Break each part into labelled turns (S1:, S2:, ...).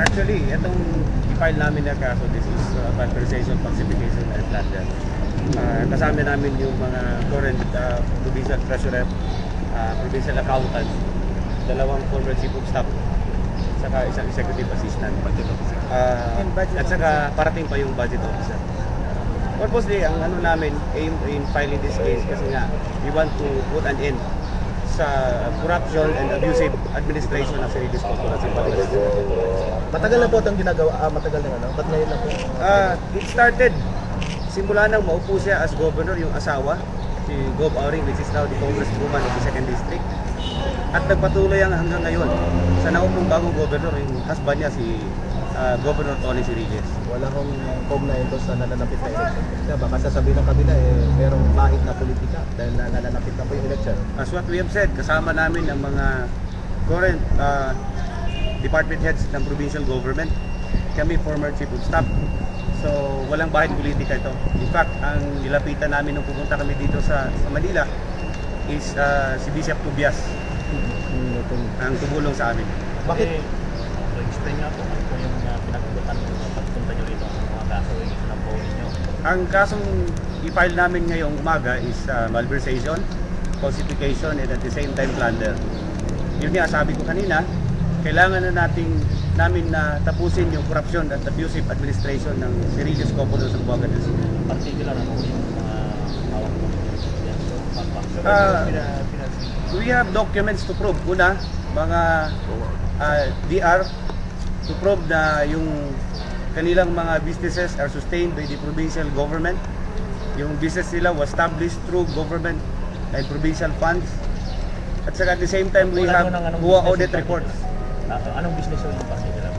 S1: Actually, itong i-file namin na kaso, this is uh, conversation, falsification, and plunder. Uh, kasama namin yung mga current uh, provincial treasurer, uh, provincial accountant, dalawang former chief of staff, saka isang executive assistant. Uh, at saka parating pa yung budget officer. Purposely, ang ano namin, aim in filing this case kasi nga, we want to put an end sa corruption and abusive administration ng Sirius Corporation.
S2: Matagal na po itong ginagawa, ah, matagal na ano, ba't ngayon lang po?
S1: Uh, it started, simula nang maupo siya as governor, yung asawa, si Gov. Auring, which is now the congresswoman of the 2nd District. At nagpatuloy ang hanggang ngayon sa naupong bagong governor, yung husband niya, si uh, Governor Tony Siriles.
S2: Wala hong kaugnay ito sa nananapit na election. Kasi baka sasabihin ng kabila, eh, merong bahid na politika dahil na nananapit na po yung election.
S1: As what we have said, kasama namin ang mga current uh, department heads ng provincial government. Kami former chief of staff. So, walang bahid politika ito. In fact, ang nilapitan namin nung pupunta kami dito sa, sa Manila is uh, si Bishop Tobias ang tumulong sa amin.
S2: Bakit?
S3: Explain nga po ano po yung uh, pinagkutan ng pagpunta nyo rito ang mga kaso yung isinang po ninyo.
S1: Ang kasong i-file namin ngayong umaga is uh, malversation, falsification, and at the same time plunder. Yun nga, sabi ko kanina, kailangan na nating namin na tapusin yung corruption at abusive administration ng Sirius Copulo sa Buanga del Sur.
S3: Particular ano po yung mga hawak mo. Pagpak.
S1: Ah, we have documents to prove. Una, mga uh, DR to prove na yung kanilang mga businesses are sustained by the provincial government. Yung business nila was established through government and provincial funds. At saka at the same time, we have
S3: ng business
S1: audit reports.
S3: Ah, anong business yung particular?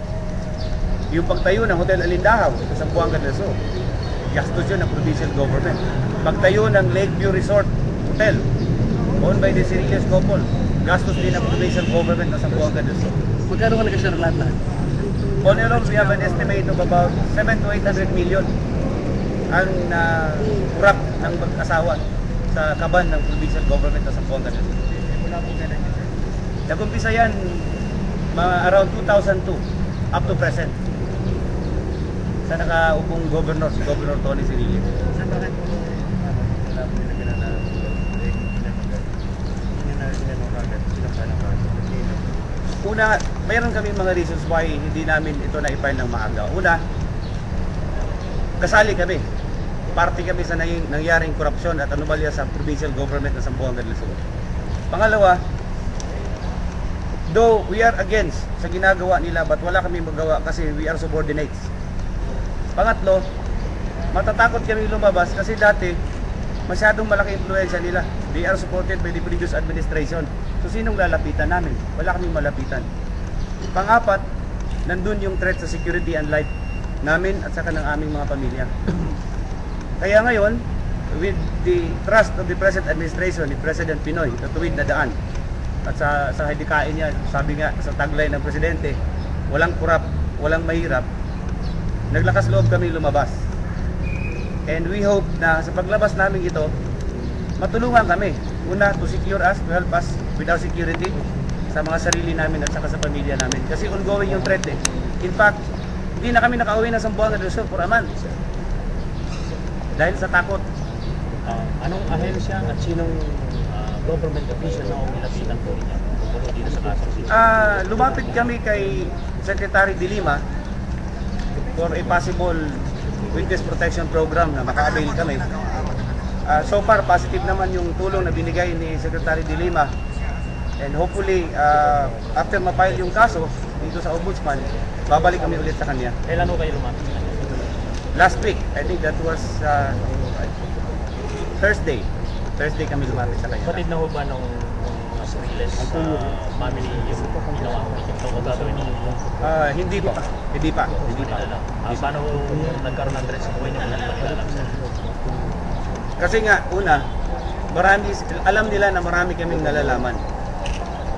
S1: Yung pagtayo ng Hotel Alindahaw sa del Sur, gastos yun ng provincial government. Pagtayo ng Lakeview Resort Hotel, owned by the Sirius Couple, gastos din ng provincial government ng Zamboanga del Sur.
S2: Magkano ka nag-share lahat lahat?
S1: On and on, we have an estimate of about 7 to 800 million ang na kurap ng mag-asawa sa kaban ng provincial government ng Zamboanga del Sur. Nag-umpisa yan mga around 2002 up to present sa nakaupong governor, si Governor Tony Cirillo.
S2: Sa bakit po
S1: Una, mayroon kami mga reasons why hindi namin ito na-file ng maaga. Una, kasali kami. Party kami sa nang- nangyaring korupsyon at anomalya sa provincial government ng del Sur. Pangalawa, though we are against sa ginagawa nila but wala kami magawa kasi we are subordinates. Pangatlo, matatakot kami lumabas kasi dati masyadong malaki influensya nila. They are supported by the previous administration. So sinong lalapitan namin? Wala kaming malapitan. Pangapat, nandun yung threat sa security and life namin at saka ng aming mga pamilya. Kaya ngayon, with the trust of the present administration ni President Pinoy, sa tuwid na daan, at sa, sa hadikain niya, sabi nga sa tagline ng Presidente, walang kurap, walang mahirap, naglakas loob kami lumabas. And we hope na sa paglabas namin ito, matulungan kami. Una, to secure us, to help us with our security sa mga sarili namin at saka sa pamilya namin. Kasi ongoing yung threat eh. In fact, hindi na kami nakauwi na Zamboanga del Sur for a month. Dahil sa takot.
S3: Ah, anong ahensya at sinong ah, government official na umilapitan po sa kaso?
S1: Ah, lumapit kami kay Secretary De Lima for a possible witness protection program na maka-avail kami. Ah, so far, positive naman yung tulong na binigay ni Secretary De Lima. And hopefully, ah, after ma-file yung kaso dito sa Ombudsman, babalik kami ulit sa kanya.
S3: Kailan ho kayo lumapit?
S1: Last week, I think that was ah, Thursday. Thursday kami lumapit sa kanya.
S3: Kapatid na ho ba nung, uh, Sriles uh, family yung ginawa ko yung tungkol gagawin ninyo?
S1: Ah, hindi pa. Hindi pa. Hindi pa.
S3: Hindi. Ah, paano nagkaroon ng sa buhay niyo? Ano ba kilala ko?
S1: Kasi nga, una, marami, alam nila na marami kaming nalalaman.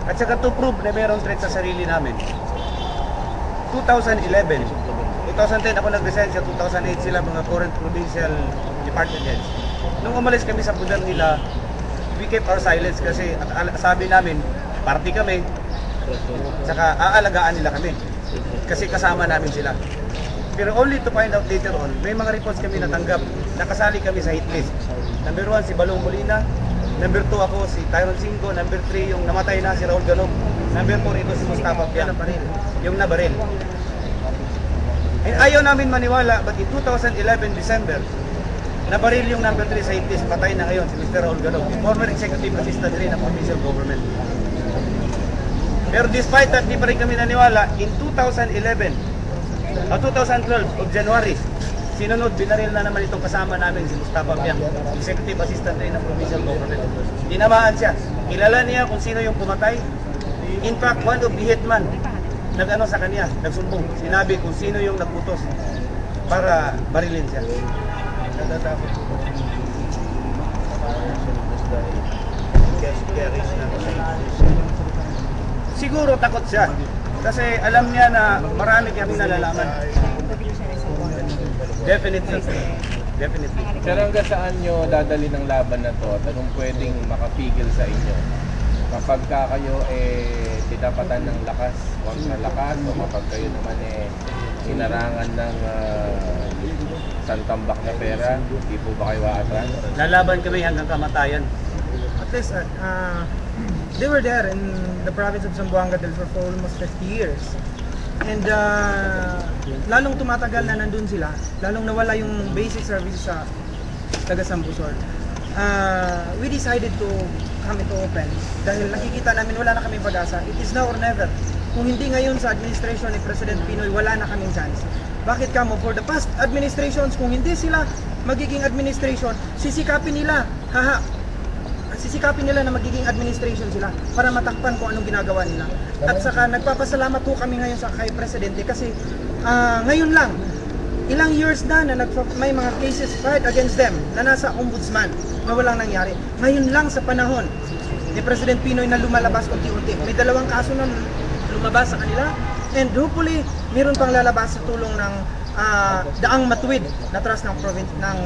S1: At saka to prove na mayroong threat sa sarili namin. 2011, 2010 ako nag-resign sa 2008 sila mga current provincial department heads. Nung umalis kami sa poder nila, we kept our silence kasi sabi namin, party kami, saka aalagaan nila kami. Kasi kasama namin sila. Pero only to find out later on, may mga reports kami natanggap. Nakasali kami sa hit list. Number one, si Balong Molina. Number two, ako, si Tyron Cinco. Number three, yung namatay na si Raul Ganog. Number four, ito si Mustafa Piang. Yung nabaril. And ayaw namin maniwala, but in 2011 December, nabaril yung number 3 sa hit list. Patay na ngayon si Mr. Raul Ganog. Former executive assistant rin ng provincial government. Pero despite that, di pa rin kami naniwala, in 2011, o 2012 of January, sinunod, binaril na naman itong kasama namin, si Mustafa Piang, executive assistant rin ng provincial government. Tinamaan siya. Kilala niya kung sino yung pumatay. In fact, one of the hitman, nag-ano sa kanya, nagsumbong. Sinabi kung sino yung nagputos para barilin siya.
S2: Natatakot po ba
S1: Siguro takot siya. Kasi alam niya na marami kami nalalaman. Definitely. Definitely.
S4: Pero hanggang saan nyo dadali ng laban na to at anong pwedeng makapigil sa inyo? Kapag ka kayo eh tinapatan ng lakas, huwag sa lakas o kapag kayo naman eh inarangan ng uh, santambak na pera, di po ba kayo aatras?
S1: Lalaban kami hanggang kamatayan.
S5: Least, uh, uh, they were there in the province of Zamboanga del for almost 50 years. And uh, lalong tumatagal na nandun sila, lalong nawala yung basic services sa taga Sambusor. Uh, we decided to come into open dahil nakikita namin wala na kaming pag-asa. It is now or never. Kung hindi ngayon sa administration ni President Pinoy, wala na kaming chance. Bakit kamo? For the past administrations, kung hindi sila magiging administration, sisikapin nila, haha, sisikapin nila na magiging administration sila para matakpan kung anong ginagawa nila. At saka nagpapasalamat po kami ngayon sa kay Presidente kasi ah, ngayon lang, ilang years na na may mga cases filed against them na nasa ombudsman na walang nangyari. Ngayon lang sa panahon ni President Pinoy na lumalabas unti-unti. May dalawang kaso na lumabas sa kanila and hopefully meron pang lalabas sa tulong ng ah, daang matuwid na trust ng province ng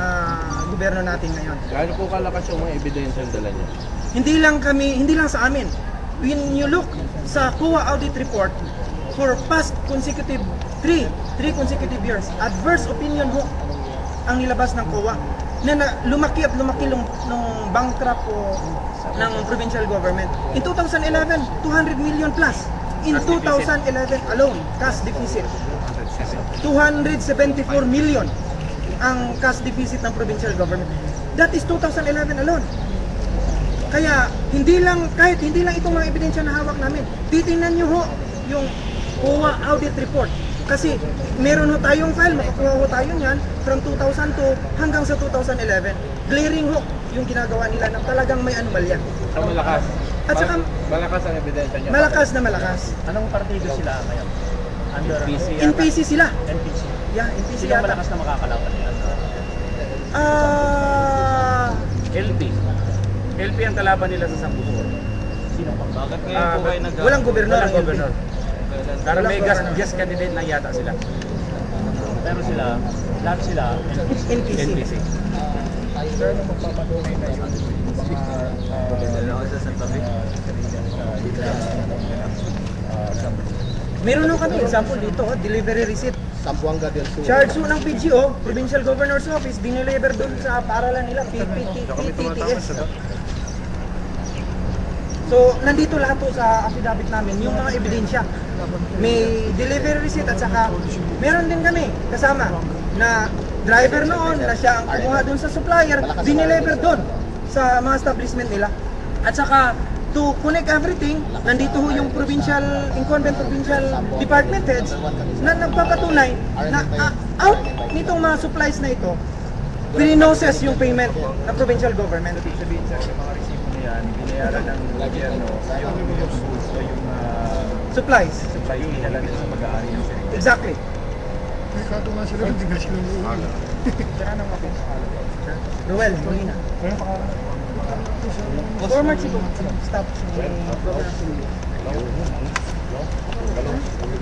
S5: ah, gobyerno natin ngayon.
S4: Gaano po kalakas yung mga ebidensya ang dala nyo?
S5: Hindi lang kami, hindi lang sa amin. When you look sa COA audit report for past consecutive three, three consecutive years, adverse opinion ho ang nilabas ng COA na, na lumaki at lumaki nung, nung bankrupt po ng provincial government. In 2011, 200 million plus. In 2011 alone, cash deficit. 274 million ang cash deficit ng provincial government. That is 2011 alone. Kaya hindi lang kahit hindi lang itong mga ebidensya na hawak namin. Titingnan niyo ho yung COA audit report. Kasi meron ho tayong file, makakuha ho tayo niyan from 2002 hanggang sa 2011. Glaring ho yung ginagawa nila na talagang may anomalya.
S4: So malakas.
S5: At saka-
S4: Mal- malakas ang ebidensya nyo.
S5: Malakas na malakas.
S3: Anong partido sila ngayon? Under
S4: NPC.
S5: NPC sila.
S3: NPC.
S5: Yeah, NPC
S3: Sino ang
S5: yata.
S3: malakas na makakalaban nila?
S5: Ah,
S1: LP. LP ang kalaban nila sa Sambusor.
S3: Sino pa? Bakit
S1: Ah,
S5: walang gobernador
S1: Walang
S5: ang LP.
S1: gobernador. Pero may gas, gas candidate na yata sila.
S3: Pero sila, lahat sila, NPC.
S5: NPC. Meron ho kami example dito, oh, delivery receipt.
S2: Sambuanga del Sur.
S5: Charge ng PGO, Provincial Governor's Office, dineliver doon sa paralan nila, PPT, PTTS. So, nandito lahat po sa affidavit namin, yung mga ebidensya. May delivery receipt at saka meron din kami kasama na driver noon na siya ang kumuha doon sa supplier, dineliver doon sa mga establishment nila. At saka to connect everything, nandito ho yung provincial, incumbent provincial department heads na nagpapatunay na ah, out nitong mga supplies na ito, pinoses yung payment ng provincial government.
S1: Ibig sabihin sa mga resibo na yan, binayaran ng gobyerno yung yung o yung uh,
S5: Supplies.
S1: supply yung inala nila sa pag-aari ng sarili.
S5: Exactly.
S1: Tara nang mapinsakala.
S5: Roel, Molina. Former chief of staff ni Governor Silvio.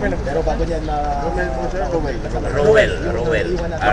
S2: Pero bago niyan na... Romel po sir, Romel.
S3: Roel, Roel.
S2: Iwan natin.